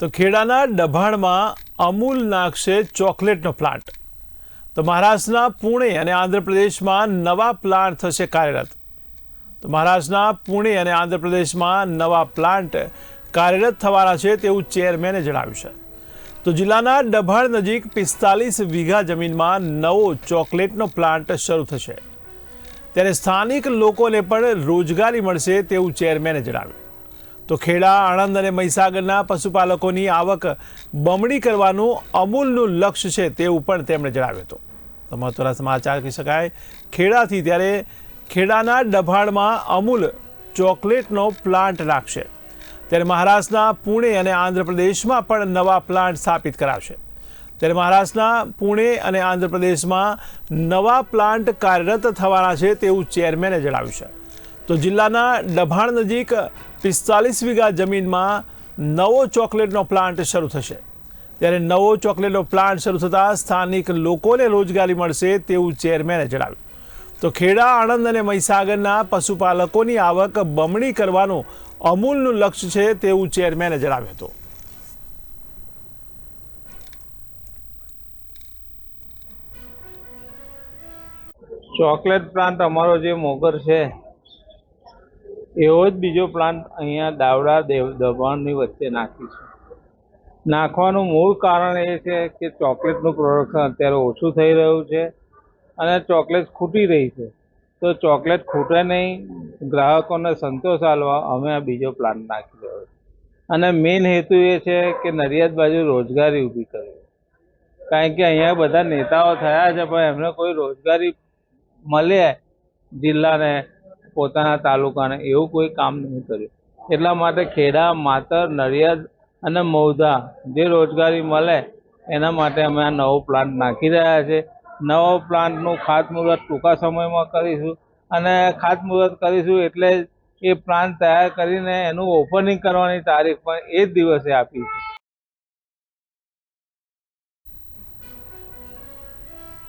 તો ખેડાના ડભાણમાં અમૂલ નાખશે ચોકલેટનો પ્લાન્ટ. તો મહારાષ્ટ્રના પુણે અને આંધ્રપ્રદેશમાં નવા પ્લાન્ટ થશે કાર્યરત. તો મહારાષ્ટ્રના પુણે અને આંધ્રપ્રદેશમાં નવા પ્લાન્ટ કાર્યરત થવાના છે તેવું ચેરમેને જણાવ્યું છે. તો જિલ્લાના ડભાણ નજીક પિસ્તાલીસ વીઘા જમીનમાં નવો ચોકલેટનો પ્લાન્ટ શરૂ થશે. ત્યારે સ્થાનિક લોકોને પણ રોજગારી મળશે તેવું ચેરમેને જણાવ્યું. તો ખેડા, આણંદ અને મહીસાગરના પશુપાલકોની આવક બમણી કરવાનું અમૂલનું લક્ષ્ય છે તેવું પણ તેમણે જણાવ્યું હતું. તો મહત્વના સમાચાર કહી શકાય, ખેડાથી ત્યારે ખેડાના ડભાણમાં અમૂલ ચોકલેટનો પ્લાન્ટ નાખશે. ત્યારે મહારાષ્ટ્રના પુણે અને આંધ્રપ્રદેશમાં પણ નવા પ્લાન્ટ સ્થાપિત કરાવશે. ત્યારે મહારાષ્ટ્રના પુણે અને આંધ્રપ્રદેશમાં નવા પ્લાન્ટ કાર્યરત થવાના છે તેવું ચેરમેને જણાવ્યું છે. તો જિલ્લાના ડભાણ નજીક પિસ્તાલીસ વીઘા જમીનમાં નવો ચોકલેટનો પ્લાન્ટ શરૂ થશે. ત્યારે નવો ચોકલેટનો પ્લાન્ટ શરૂ થતાં સ્થાનિક લોકોને રોજગારી મળશે તેવું ચેરમેને જણાવ્યું. તો ખેડા, આણંદ અને મહીસાગરના પશુપાલકોની આવક બમણી કરવાનું અમૂલનું લક્ષ્ય છે તેવું ચેરમેને જણાવ્યું હતું. ચોકલેટ પ્લાન્ટ અમારો જે મોગર છે એવો જ બીજો પ્લાન્ટ અહીંયા દાવડા દેવ દબાણની વચ્ચે નાખીશું નાખવાનું મૂળ કારણ એ છે કે ચોકલેટનું પ્રોડક્શન અત્યારે ઓછું થઈ રહ્યું છે અને ચોકલેટ ખૂટી રહી છે. તો ચોકલેટ ખૂટે નહીં, ગ્રાહકોને સંતોષ આલવા અમે આ બીજો પ્લાન્ટ નાખી રહ્યો છે. અને મેઇન હેતુ એ છે કે નડિયાદ બાજુ રોજગારી ઊભી કરવી. કારણ કે અહીંયા બધા નેતાઓ થયા છે, પણ એમને કોઈ રોજગારી મળે જિલ્લાને પોતાના તાલુકાને એવું કોઈ કામ નહીં કર્યું. એટલા માટે ખેડા, માતર, નડિયાદ અને મૌધા જે રોજગારી મળે એના માટે અમે આ નવો પ્લાન્ટ નાખી રહ્યા છે. નવો પ્લાન્ટનું ખાતમુહૂર્ત ટૂંકા સમયમાં કરીશું અને ખાતમુહૂર્ત કરીશું એટલે એ પ્લાન્ટ તૈયાર કરીને એનું ઓપનિંગ કરવાની તારીખ પણ એ જ દિવસે આપી